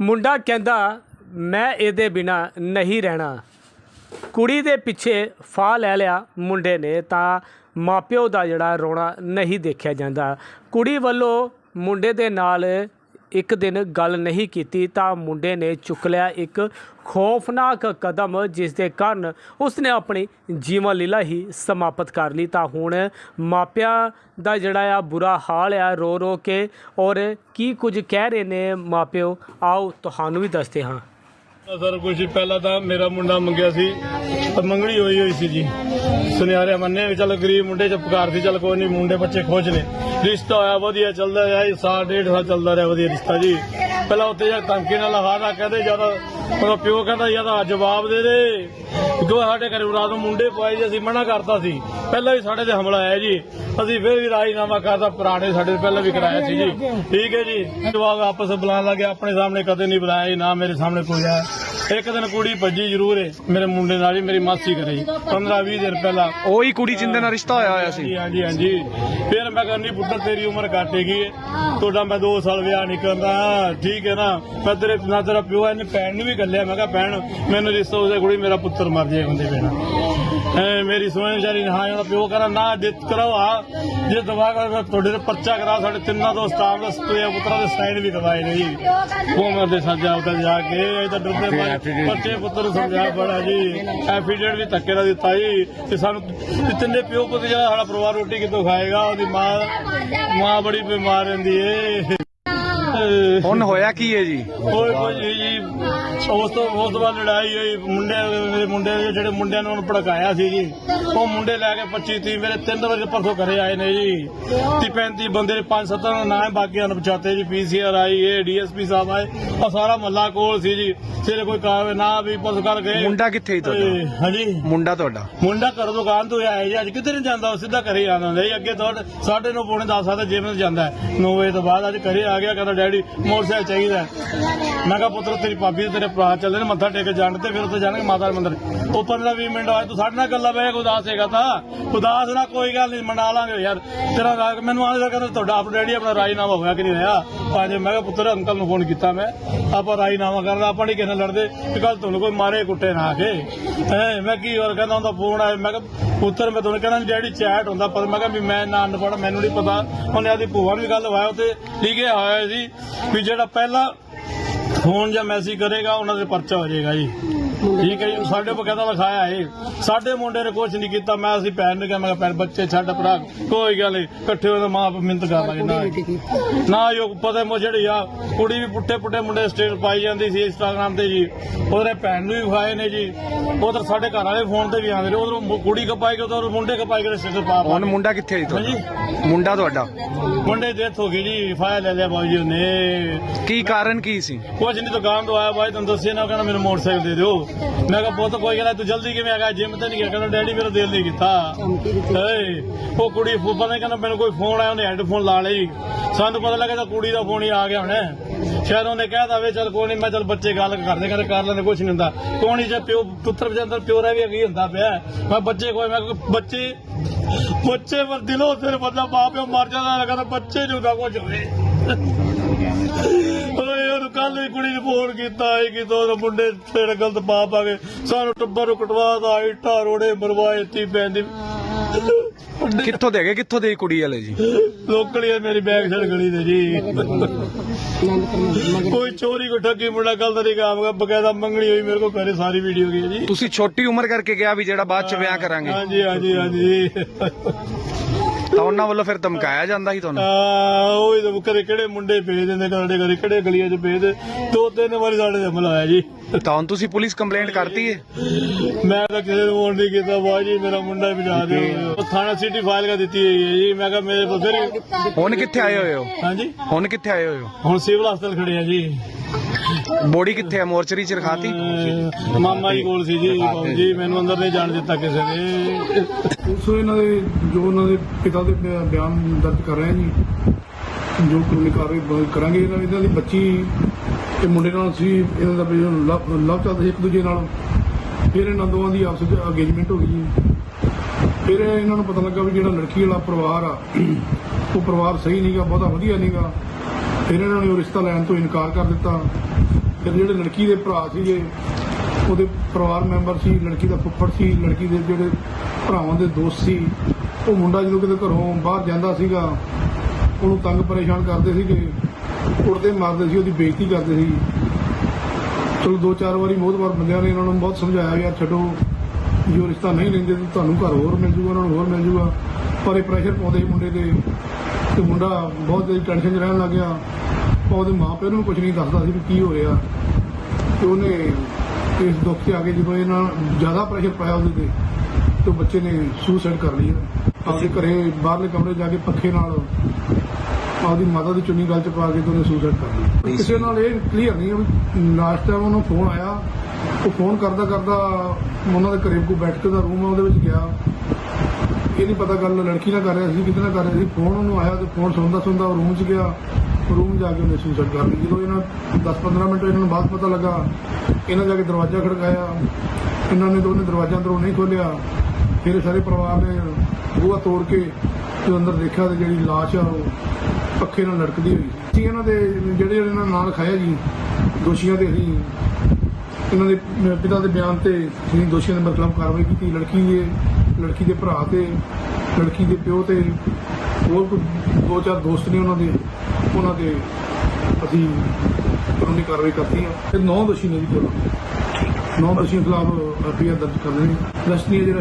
ਮੁੰਡਾ ਕਹਿੰਦਾ, ਮੈਂ ਇਹਦੇ ਬਿਨਾ ਨਹੀਂ ਰਹਿਣਾ। ਕੁੜੀ ਦੇ ਪਿੱਛੇ ਫਾਹ ਲੈ ਲਿਆ ਮੁੰਡੇ ਨੇ ਤਾਂ ਮਾਪਿਓ ਦਾ ਜਿਹੜਾ ਰੋਣਾ ਨਹੀਂ ਦੇਖਿਆ ਜਾਂਦਾ। ਕੁੜੀ ਵੱਲੋਂ ਮੁੰਡੇ ਦੇ ਨਾਲ ਇੱਕ ਦਿਨ ਗੱਲ ਨਹੀਂ ਕੀਤੀ ਤਾਂ ਮੁੰਡੇ ਨੇ ਚੁੱਕ ਲਿਆ ਇੱਕ ਖੌਫਨਾਕ ਕਦਮ, ਜਿਸ ਦੇ ਕਾਰਨ ਉਸਨੇ ਆਪਣੀ ਜੀਵਨ ਲੀਲਾ ਹੀ ਸਮਾਪਤ ਕਰ ਲਈ। ਤਾਂ ਹੁਣ ਮਾਪਿਆਂ ਦਾ ਜਿਹੜਾ ਆ ਬੁਰਾ ਹਾਲ ਆ ਰੋ ਰੋ ਕੇ ਔਰ ਕੀ ਕੁਝ ਕਹਿ ਰਹੇ ਨੇ ਮਾਪਿਓ, ਆਓ ਤੁਹਾਨੂੰ ਵੀ ਦੱਸਦੇ ਹਾਂ। ਸਰ ਕੁਝ ਪਹਿਲਾਂ ਤਾਂ ਮੇਰਾ ਮੁੰਡਾ ਮੰਗਿਆ ਸੀ, ਤਾਂ ਮੰਗਣੀ ਹੋਈ ਹੋਈ ਸੀ ਜੀ। ਸੁਨਿਆਰੇ ਮੰਨੇ ਵੀ ਚੱਲ ਗਰੀਬ ਮੁੰਡੇ ਚ ਪੁਕਾਰ ਸੀ, ਚੱਲ ਕੋਈ ਨਹੀਂ ਮੁੰਡੇ ਬੱਚੇ ਖੋਜ ਨੇ। ਰਿਸ਼ਤਾ ਹੋਇਆ ਵਧੀਆ ਚੱਲਦਾ ਰਿਹਾ ਸਾਲ ਡੇਢ ਸਾਲ ਚੱਲਦਾ ਰਿਹਾ ਵਧੀਆ ਰਿਸ਼ਤਾ ਜੀ। ਪਹਿਲਾਂ ਉੱਤੇ ਜਾ ਧਮਕੀ ਨਾਲ ਲਹਾਰਾ ਕਹਿੰਦੇ ਜ਼ਿਆਦਾ ਉਹਦਾ ਪਿਓ ਕਹਿੰਦਾ ਜ਼ਿਆਦਾ ਜਵਾਬ ਦੇ ਦੇ। ਕਿਉਂ ਸਾਡੇ ਘਰੇ ਰਾਤ ਨੂੰ ਮੁੰਡੇ ਪਵਾਏ ਜੀ, ਅਸੀਂ ਮਨਾ ਕਰਤਾ ਸੀ। ਪਹਿਲਾਂ ਵੀ ਸਾਡੇ ਤੇ ਹਮਲਾ ਆਇਆ ਜੀ। ਅਸੀਂ ਫਿਰ ਵੀ ਰਾਜੀਨਾਮਾ ਕਰਤਾ, ਪੁਰਾਣੇ ਸਾਡੇ ਪਹਿਲਾਂ ਵੀ ਕਰਾਇਆ ਸੀ ਜੀ। ਠੀਕ ਹੈ ਜੀ। ਜਵਾਬ ਆਪਸ ਵਿੱਚ ਬੁਲਾਉਣ ਲੱਗੇ ਆਪਣੇ ਸਾਹਮਣੇ ਕਦੇ ਨਹੀਂ ਬੁਲਾਇਆ ਨਾ ਮੇਰੇ ਸਾਹਮਣੇ ਕੋਈ ਆਇਆ। ਇੱਕ ਦਿਨ ਕੁੜੀ ਭੱਜੀ ਜ਼ਰੂਰ ਹੈ ਮੇਰੇ ਮੁੰਡੇ ਨਾਲ ਜੀ ਮੇਰੀ ਮਾਸੀ ਕਰੇ ਜੀ 15 20 ਦਿਨ ਪਹਿਲਾਂ। ਉਹੀ ਕੁੜੀ ਜਿੰਦੇ ਨਾਲ ਰਿਸ਼ਤਾ ਹੋਇਆ ਹੋਇਆ ਸੀ। ਹਾਂਜੀ ਹਾਂਜੀ ਫਿਰ ਮੈਂ ਕਹਿੰਦੀ ਪੁੱਤਰ ਤੇਰੀ ਉਮਰ ਘੱਟ ਹੈਗੀ ਹੈ ਤੁਹਾਡਾ ਮੈਂ 2 ਸਾਲ ਵਿਆਹ ਨਹੀਂ ਕਰਦਾ। ਠੀਕ ਹੈ ਨਾ। ਮੈਂ ਤੇਰੇ ਨਾ ਤੇਰਾ ਪਿਓ ਇਹਨੇ ਭੈਣ ਨੂੰ ਵੀ ਗੱਲਿਆ ਮੈਂ ਕਿਹਾ ਭੈਣ ਮੈਨੂੰ ਰਿਸ਼ਤਾ ਉਹਦੇ ਕੁੜੀ ਮੇਰਾ ਪੁੱਤਰ ਮਰ ਜਾਏ ਹੁੰਦੇ ਐ ਮੇਰੀ ਸੋਹਣੀ ਵਿਚਾਰੀ ਨੇ ਹਾਂ ਉਹਦਾ ਪਿਓ ਕਹਿੰਦਾ ਨਾ ਦਿੱਤ ਕਰੋ ਆ ਜੇ ਦਵਾ ਕਰ ਤੁਹਾਡੇ ਤੇ ਪਰਚਾ ਕਰਾ ਸਾਡੇ ਤਿੰਨਾਂ ਤੋਂ ਸਟਾਫ ਦਾ ਸਤਿਆ ਪੁੱਤਰਾਂ ਦੇ ਸਾਈਨ ਵੀ ਦਵਾਏ ਨੇ ਜੀ। ਉਹ ਮਰਦੇ ਸੱਜਾ ਉਧਰ ਜਾ ਕੇ ਇਹ ਤਾਂ ਡਰਦੇ ਮਾਰੇ। ਬੱਚੇ ਪੁੱਤਰ ਸਮਝਾ ਬੜਾ ਜੀ। ਐਫੀਡੇਵਿਟ ਵੀ ਧੱਕੇ ਨਾਲ ਦਿੱਤਾ ਜੀ। ਤੇ ਸਾਨੂੰ ਤਿੰਨੇ ਪਿਓ ਪੁੱਤ ਜਿਹੜਾ ਸਾਡਾ ਪਰਿਵਾਰ ਰੋਟੀ ਕਿੱਥੋਂ ਖਾਏਗਾ ਉਹਦੀ ਮਾਂ ਮਾਂ ਬੜੀ ਬਿਮਾਰ ਰਹਿੰਦੀ ਏ। ਹੁਣ ਹੋਇਆ ਕੀ ਹੈ ਜੀ? ਕੋਈ ਕੋਈ ਜੀ। ਉਸ ਤੋਂ ਉਸ ਤੋਂ ਬਾਅਦ ਲੜਾਈ ਹੋਈ। ਮੁੰਡੇ ਮੇਰੇ ਮੁੰਡੇ ਜਿਹੜੇ ਮੁੰਡਿਆਂ ਨੂੰ ਉਹਨੂੰ ਭੜਕਾਇਆ ਸੀ ਜੀ। ਉਹ ਮੁੰਡੇ ਲੈ ਕੇ 25 30 ਮੇਰੇ ਤਿੰਨ ਵਜੇ ਪਰਸੋਂ ਘਰੇ ਆਏ ਨੇ ਜੀ। 30 35 ਬੰਦੇ ਦੇ 5 7 ਦਾ ਨਾਂ ਹੈ ਬਾਕੀ ਅਣਪਛਾਤੇ ਜੀ ਪੀਸੀਆਰ ਆਈ ਏ ਡੀਐਸਪੀ ਸਾਹਿਬ ਆਏ। ਉਹ ਸਾਰਾ ਮੱਲਾ ਕੋਲ ਸੀ ਜੀ। ਸਿਰੇ ਕੋਈ ਕਾਰਵਾਈ ਨਾ ਵੀ ਪਰਸੋਂ ਕਰ ਗਏ। ਮੁੰਡਾ ਕਿੱਥੇ ਸੀ ਤੁਹਾਡਾ? ਤੇ, ਹਾਂਜੀ। ਮੁੰਡਾ ਤੁਹਾਡਾ? ਮੁੰਡਾ ਘਰੋਂ ਦੁਕਾਨ ਤੋਂ ਆਇਆ ਜੀ। ਅੱਜ ਕਿੱਧਰ ਨਹੀਂ ਜਾਂਦਾ ਉਹ? ਸਿੱਧਾ ਘਰੇ ਆਉਂਦਾ ਹੁੰਦਾ ਜੀ। ਅੱਗੇ ਤੋਂ ਸਾਢੇ ਨੌ ਪੌਣੇ 10 ਸਾਲ ਜਿਮ ਜਾਂਦਾ 9 ਵਜੇ ਤੋਂ ਬਾਅਦ ਅੱਜ ਘਰੇ ਆ ਗਿਆ ਕਹਿੰਦਾ ਡੈਡੀ ਮੋਟਰਸਾਈਕਲ ਚਾਹੀਦਾ ਹੈ। ਮੈਂ ਕਿਹਾ ਪੁੱਤਰ ਤੇਰੀ ਭਾਬੀ ਤੇ ਤੇਰੇ ਭਰਾ ਚੱਲੇ ਨੇ ਮੱਥਾ ਟੇਕ ਕੇ ਜਾਣ ਤੇ ਫਿਰ ਉੱਥੇ ਜਾਣਗੇ ਮਾਤਾ ਦੇ ਮੰਦਿਰ। ਉਹ 15 20 ਮਿੰਟ ਆਏ ਤੂੰ ਸਾਡੇ ਨਾਲ ਗੱਲਾਂ ਬਹਿ ਕੇ ਉਦਾਸ ਹੈਗਾ ਤਾਂ। ਉਦਾਸ ਨਾ ਕੋਈ ਗੱਲ ਨਹੀਂ ਮਨਾ ਲਾਂਗੇ ਯਾਰ। ਤੇਰਾ ਰਾਗ ਮੈਨੂੰ ਆਂਦਾ ਕਹਿੰਦਾ ਤੁਹਾਡਾ ਆਪ ਡੈਡੀ ਆਪਣਾ ਰਾਜੀਨਾਮਾ ਹੋਇਆ ਕਿ ਨਹੀਂ ਹੋਇਆ? ਪੰਜ ਮੈਂ ਕਿਹਾ ਪੁੱਤਰ ਅੰਕਲ ਨੂੰ ਫੋਨ ਕੀਤਾ ਮੈਂ। ਆਪਾਂ ਰਾਜੀਨਾਮਾ ਕਰਦਾ ਆਪਾਂ ਨਹੀਂ ਕਿਸੇ ਨਾਲ ਲੜਦੇ। ਕਿ ਕੱਲ ਤੁਹਾਨੂੰ ਕੋਈ ਮਾਰੇ ਕੁੱਟੇ ਨਾ ਆ ਕੇ ਹੈਂ, ਮੈਂ ਕੀ ਹੋਰ ਕਹਿੰਦਾ ਹੁੰਦਾ ਫੋਨ ਆਇਆ। ਮੈਂ ਕਿਹਾ ਪੁੱਤਰ ਮੈਂ ਤੁਹਾਨੂੰ ਕਹਿੰਦਾ ਡੈਡੀ ਚੈਟ ਹੁੰਦਾ ਪਰ ਮੈਂ ਕਿਹਾ ਵੀ ਮੈਂ ਨਾ ਅਨਪੜ੍ਹ ਮੈਨੂੰ ਨਹੀਂ ਪਤਾ। ਉਹਨੇ ਆਦੀ ਭੂਆ ਨੂੰ ਵੀ ਗੱਲ ਵਾਇਆ ਉੱਤੇ ਲਿਖਿਆ ਹੋਇਆ ਸੀ ਵੀ ਜਿਹੜਾ ਪਹਿਲਾ ਫੋਨ ਜਾਂ ਮੈਸੇਜ ਕਰੇਗਾ ਉਹਨਾਂ ਦੇ ਪਰਚਾ ਹੋ ਜਾਏਗਾ ਜੀ। ਠੀਕ ਹੈ ਜੀ ਸਾਡੇ ਬਕਾਇਦਾ ਲਿਖਾਇਆ ਹੈ ਸਾਡੇ ਮੁੰਡੇ ਨੇ ਕੁਝ ਨਹੀਂ ਕੀਤਾ ਮੈਂ ਅਸੀਂ ਭੈਣ ਨੂੰ ਕਿਹਾ ਮੈਂ ਭੈਣ ਬੱਚੇ ਛੱਡ ਭਰਾ ਕੋਈ ਗੱਲ ਨਹੀਂ ਇਕੱਠੇ ਹੋਏ ਤਾਂ ਮਾਂ ਬਾਪ ਮਿਹਨਤ ਕਰ ਲਾਂਗੇ ਨਾ। ਨਾ ਜੋ ਪਤਾ ਮੋ ਜਿਹੜੀ ਆ ਕੁੜੀ ਵੀ ਪੁੱਟੇ ਪੁੱਟੇ ਮੁੰਡੇ ਸਟੇਟ ਪਾਈ ਜਾਂਦੀ ਸੀ ਇੰਸਟਾਗ੍ਰਾਮ ਤੇ ਜੀ। ਉਹਦੇ ਭੈਣ ਨੂੰ ਵੀ ਵਿਖਾਏ ਨੇ ਜੀ। ਉਧਰ ਸਾਡੇ ਘਰ ਵਾਲੇ ਫੋਨ ਤੇ ਵੀ ਆਉਂਦੇ ਨੇ ਉਧਰ ਕੁੜੀ ਕਪਾਈ ਕੇ ਉਧਰ ਮੁੰਡੇ ਕਪਾਈ ਕੇ ਸਟੇਟ ਪਾ ਹੁਣ ਮੁੰਡਾ ਕਿੱਥੇ ਸੀ ਤੁਹਾਡਾ? ਮੁੰਡਾ ਤੁਹਾਡਾ? ਮੁੰਡੇ ਦੀ ਡੈਥ ਹੋ ਗਈ ਜੀ ਫਾਇਲ ਲੈ ਲਿਆ ਬਾਬੂ ਜੀ ਨੇ ਕੀ ਕਾਰਨ ਕੀ ਸੀ? ਕੁਝ ਨਹੀਂ ਦੁਕਾਨ ਤੋਂ ਆਇਆ ਬਾਈ ਤੁਹਾਨੂੰ ਦੱਸਿਆ ਨਾ ਕਹਿੰਦਾ ਮੈਨੂੰ ਮੋਟਰਸਾਈਕਲ ਦੇ ਦਿਓ। ਮੈਂ ਕਿਹਾ ਪੁੱਤ ਕੋਈ ਨੀ, ਤੂੰ ਜਲਦੀ ਕਿਵੇਂ ਆ ਗਿਆ ਜਿਮ ਤੇ ਨਹੀਂ ਗਿਆ ਕਹਿੰਦਾ ਡੈਡੀ ਮੇਰਾ ਦਿਲ ਨਹੀਂ ਕੀਤਾ। ਏ ਉਹ ਕੁੜੀ ਫੁੱਫਾ ਨੇ ਕਹਿੰਦਾ ਮੈਨੂੰ ਕੋਈ ਫੋਨ ਆਇਆ ਉਹਨੇ ਹੈੱਡਫੋਨ ਲਾ ਲਈ। ਸਾਨੂੰ ਪਤਾ ਲੱਗਾ ਤਾਂ ਕੁੜੀ ਦਾ ਫੋਨ ਹੀ ਆ ਗਿਆ ਹੁਣ। ਸ਼ਾਇਦ ਉਹਨੇ ਕਹਿ ਦਵੇ ਚਲ ਕੋਈ ਨਹੀਂ ਮੈਂ ਚਲ ਬੱਚੇ ਗੱਲ ਕਰਦੇ ਕਰਦੇ ਕਰ ਲੈਂਦੇ ਕੁਝ ਨਹੀਂ ਹੁੰਦਾ। ਕੋਣੀ ਜੇ ਪਿਓ ਪੁੱਤਰ ਦੇ ਅੰਦਰ ਪਿਓ ਰਹਿ ਵੀ ਕੀ ਹੁੰਦਾ ਪਿਆ। ਮੈਂ ਬੱਚੇ ਕੋਈ ਮੈਂ ਕਿਹਾ ਬੱਚੇ ਬੱਚੇ ਪਰ ਦਿਲੋਂ ਤੇਰੇ ਬੰਦਾ ਬਾਪ ਪਿਓ ਮਰ ਜਾਂਦਾ ਕਹਿੰਦਾ ਬੱਚੇ ਨੂੰ ਦਾ ਕੁਝ ਹੋਵੇ। ਵੀ ਕੁੜੀ ਨੂੰ ਫੋਨ ਕੀਤਾ ਹੈ ਕਿ ਦੋ ਮੁੰਡੇ ਤੇਰੇ ਗਲਤ ਪਾਪ ਆ ਗਏ। ਸਾਨੂੰ ਟੱਬਰ ਨੂੰ ਕਟਵਾਦਾ ਇੱਟਾਂ ਰੋੜੇ ਮਰਵਾਏ ਤੀ ਪੈਂਦੀ ਕਿੱਥੋਂ ਦੇ ਗਏ ਕਿੱਥੋਂ ਦੇ ਕੁੜੀ ਵਾਲੇ ਜੀ? ਲੋਕਲੀ ਹੈ ਮੇਰੀ ਬੈਗ ਛੜ ਗਲੀ ਦੇ ਜੀ। ਕੋਈ ਚੋਰੀ ਕੋ ਠੱਗੀ ਮੁੰਡਾ ਗਲਤ ਨਹੀਂ ਕਾਮਗਾ ਬਕਾਇਦਾ ਮੰਗਣੀ ਹੋਈ ਮੇਰੇ ਕੋ ਘਰੇ ਸਾਰੀ ਵੀਡੀਓ ਗਈ ਜੀ। ਤੁਸੀਂ ਛੋਟੀ ਉਮਰ ਕਰਕੇ ਕਿਹਾ ਵੀ ਜਿਹੜਾ ਬਾਅਦ ਚ ਵਿਆਹ ਕਰਾਂਗੇ। ਹਾਂਜੀ ਹਾਂਜੀ ਹਾਂਜੀ। ਤਾਂ ਉਹਨਾਂ ਵੱਲੋਂ ਫਿਰ ਧਮਕਾਇਆ ਜਾਂਦਾ ਸੀ ਤੁਹਾਨੂੰ? ਆ ਉਹ ਹੀ ਤਾਂ ਕਦੇ ਕਿਹੜੇ ਮੁੰਡੇ ਭੇਜ ਦਿੰਦੇ ਕਦੇ ਕਦੇ ਕਿਹੜੇ ਗਲੀਆਂ 'ਚ ਭੇਜ ਦੇ। ਦੋ ਤਿੰਨ ਵਾਰੀ ਸਾਡੇ ਤੇ ਹਮਲਾ ਹੋਇਆ ਜੀ। ਤਾਂ ਹੁਣ ਤੁਸੀਂ ਪੁਲਿਸ ਕੰਪਲੇਂਟ ਕਰਤੀ ਹੈ ਮੈਂ ਤਾਂ ਕਿਸੇ ਨੂੰ ਫੋਨ ਨਹੀਂ ਕੀਤਾ ਬਾਈ ਜੀ ਮੇਰਾ ਮੁੰਡਾ ਬਚਾ ਦਿਓ ਉਹ ਥਾਣਾ ਸਿਟੀ ਫਾਈਲ ਕਾ ਦਿੱਤੀ ਹੋਈ ਹੈ ਜੀ। ਮੈਂ ਕਿਹਾ ਮੇਰੇ ਕੋਲ ਫਿਰ ਹੁਣ ਕਿੱਥੇ ਆਏ ਹੋਏ ਹੋ? ਹਾਂਜੀ? ਹੁਣ ਕਿੱਥੇ ਆਏ ਹੋਏ ਹੋ? ਹੁਣ ਸਿਵਲ ਹਸਪਤਾਲ ਖੜੇ ਆ ਜੀ। ਬੋਡੀ ਕਿੱਥੇ ਹੈ ਮੋਰਚਰੀ ਚ ਰਖਾਤੀ? ਮਾਮਾ ਜੀ ਕੋਲ ਸੀ ਜੀ ਬਾਬੂ ਜੀ, ਮੈਨੂੰ ਅੰਦਰ ਨਹੀਂ ਜਾਣ ਦਿੱਤਾ ਕਿਸੇ ਨੇ। ਉਸ ਇਹਨਾਂ ਦੇ, ਜੋ ਉਹਨਾਂ ਦੇ ਪਿਤਾ ਦੇ ਬਿਆਨ ਦਰਜ ਕਰ ਰਹੇ ਜੀ ਜੋ ਕਾਨੂੰਨੀ ਕਾਰਵਾਈ ਕਰਾਂਗੇ ਇਹਨਾਂ ਇਹਨਾਂ ਦੀ ਬੱਚੀ ਤੇ ਮੁੰਡੇ ਨਾਲ ਸੀ, ਇਹਨਾਂ ਦਾ ਲਵ ਲਵ ਚੱਲਦਾ ਸੀ ਇੱਕ ਦੂਜੇ ਨਾਲ। ਫਿਰ ਇਹਨਾਂ ਦੋਵਾਂ ਦੀ ਆਪਸ ਵਿੱਚ ਅਗੇਜਮੈਂਟ ਹੋ ਗਈ ਜੀ। ਫਿਰ ਇਹਨਾਂ ਨੂੰ ਪਤਾ ਲੱਗਾ ਵੀ ਜਿਹੜਾ ਲੜਕੀ ਵਾਲਾ ਪਰਿਵਾਰ ਆ, ਉਹ ਪਰਿਵਾਰ ਸਹੀ ਨਹੀਂਗਾ ਬਹੁਤਾ ਵਧੀਆ ਨਹੀਂਗਾ ਫਿਰ ਇਹਨਾਂ ਨੇ ਉਹ ਰਿਸ਼ਤਾ ਲੈਣ ਤੋਂ ਇਨਕਾਰ ਕਰ ਦਿੱਤਾ। ਫਿਰ ਜਿਹੜੇ ਲੜਕੀ ਦੇ ਭਰਾ ਸੀਗੇ, ਉਹਦੇ ਪਰਿਵਾਰ ਮੈਂਬਰ ਸੀ, ਲੜਕੀ ਦਾ ਫੁੱਫੜ ਸੀ, ਲੜਕੀ ਦੇ ਜਿਹੜੇ ਭਰਾਵਾਂ ਦੇ ਦੋਸਤ ਸੀ, ਉਹ ਮੁੰਡਾ ਜਦੋਂ ਕਿਤੇ ਘਰੋਂ ਬਾਹਰ ਜਾਂਦਾ ਸੀਗਾ, ਉਹਨੂੰ ਤੰਗ ਪਰੇਸ਼ਾਨ ਕਰਦੇ ਸੀਗੇ ਕੁੱਟਦੇ ਮਾਰਦੇ ਸੀ, ਉਹਦੀ ਬੇਇੱਜ਼ਤੀ ਕਰਦੇ ਸੀ। ਚਲੋ, ਦੋ ਚਾਰ ਵਾਰੀ ਮੋਹਤਵਾਰ ਬੰਦਿਆਂ ਨੇ ਇਹਨਾਂ ਨੂੰ ਬਹੁਤ ਸਮਝਾਇਆ, ਯਾਰ ਛੱਡੋ, ਜੋ ਰਿਸ਼ਤਾ ਨਹੀਂ ਲੈਂਦੇ ਤੁਹਾਨੂੰ ਘਰ ਹੋਰ ਮਿਲ ਜੂਗਾ, ਉਹਨਾਂ ਨੂੰ ਹੋਰ ਮਿਲ ਜੂਗਾ। ਪਰ ਇਹ ਪ੍ਰੈਸ਼ਰ ਪਾਉਂਦੇ ਸੀ ਮੁੰਡੇ ਦੇ ਤੇ ਮੁੰਡਾ ਬਹੁਤ ਜ਼ਿਆਦਾ ਟੈਨਸ਼ਨ 'ਚ ਰਹਿਣ ਲੱਗ ਗਿਆ। ਉਹ ਉਹਦੇ ਮਾਪਿਆਂ ਨੂੰ ਕੁਝ ਨਹੀਂ ਦੱਸਦਾ ਸੀ ਵੀ ਕੀ ਹੋ ਰਿਹਾ। ਤੇ ਉਹਨੇ ਇਸ ਦੁੱਖ 'ਚ ਆ ਕੇ ਜਦੋਂ ਇਹਨਾਂ ਜ਼ਿਆਦਾ ਪ੍ਰੈਸ਼ਰ ਪਾਇਆ ਉਹਦੇ ਤੇ ਤੇ ਬੱਚੇ ਨੇ ਸੁਸਾਈਡ ਕਰ ਲਿਆ ਆਪਦੇ ਘਰੇ ਬਾਹਰਲੇ ਕਮਰੇ ਜਾ ਕੇ ਪੱਖੇ ਨਾਲ ਆਪਦੀ ਮਾਤਾ ਦੀ ਚੁੰਨੀ ਗੱਲ 'ਚ ਪਾ ਕੇ ਤੇ ਉਹਨੇ ਸੁਸਾਈਡ ਕਰ ਲਈ। ਕਿਸੇ ਨਾਲ ਇਹ ਕਲੀਅਰ ਨਹੀਂ ਵੀ ਲਾਸਟ ਟਾਈਮ ਉਹਨੂੰ ਫੋਨ ਆਇਆ ਉਹ ਫੋਨ ਕਰਦਾ ਕਰਦਾ ਉਹਨਾਂ ਦੇ ਘਰੇ ਕੋ ਬੈਠ ਕੇ ਦਾ ਰੂਮ ਆ ਉਹਦੇ ਵਿੱਚ ਗਿਆ। ਇਹ ਨਹੀਂ ਪਤਾ ਗੱਲ, ਲੜਕੀ ਨਾਲ ਕਰ ਰਿਹਾ ਸੀ, ਕਿਤੇ ਨਾਲ ਕਰ ਰਿਹਾ ਸੀ ਫੋਨ ਉਹਨੂੰ ਆਇਆ ਤੇ ਫੋਨ ਸੁਣਦਾ ਸੁਣਦਾ ਉਹ ਰੂਮ 'ਚ ਗਿਆ ਰੂਮ ਜਾ ਕੇ ਉਹਨੇ ਸੁਸਾਈਡ ਕਰ ਲਈ। ਜਦੋਂ ਇਹਨਾਂ 10-15 ਮਿੰਟ ਇਹਨਾਂ ਨੂੰ ਬਾਅਦ ਪਤਾ ਲੱਗਾ, ਇਹਨਾਂ ਜਾ ਕੇ ਦਰਵਾਜ਼ਾ ਖੜਕਾਇਆ, ਇਹਨਾਂ ਨੇ ਦੋਨੇ ਦਰਵਾਜ਼ਾ ਅੰਦਰੋਂ ਨਹੀਂ ਖੋਲਿਆ ਫਿਰ ਸਾਰੇ ਪਰਿਵਾਰ ਨੇ ਬੂਹਾ ਤੋੜ ਕੇ ਤੇ ਅੰਦਰ ਦੇਖਿਆ ਤੇ ਜਿਹੜੀ ਲਾਸ਼ ਆ, ਉਹ ਪੱਖੇ ਨਾਲ ਲਟਕਦੀ ਹੋਈ। ਸੀ ਇਹਨਾਂ ਦੇ ਜਿਹੜੇ ਇਹਨਾਂ ਨਾਲ ਨਾਂ ਲਿਖਾਇਆ ਜੀ, ਦੋਸ਼ੀਆਂ ਦੇ ਅਸੀਂ ਇਹਨਾਂ ਦੇ ਪਿਤਾ ਦੇ ਬਿਆਨ ਤੇ ਅਸੀਂ ਦੋਸ਼ੀਆਂ ਦੇ ਮਤਲਬ ਕਾਰਵਾਈ ਕੀਤੀ। ਲੜਕੀ ਦੇ ਲੜਕੀ ਦੇ ਭਰਾ ਤੇ ਲੜਕੀ ਦੇ ਪਿਓ ਤੇ ਹੋਰ ਕੋਈ ਦੋ ਚਾਰ ਦੋਸਤ ਨੇ ਉਹਨਾਂ ਦੇ ਉਹਨਾਂ ਦੇ ਅਸੀਂ ਕਾਨੂੰਨੀ ਕਾਰਵਾਈ ਕਰਤੀ ਆ। ਤੇ ਨੌ ਦੋਸ਼ੀ ਨੇ ਜੀ ਕੋਲ। ਨੌ ਦੋਸ਼ੀਆਂ ਖਿਲਾਫ ਐਫਆਈਆਰ ਦਰਜ ਕਰ ਲਈ ਰਸਮੀ ਜਿਹੜਾ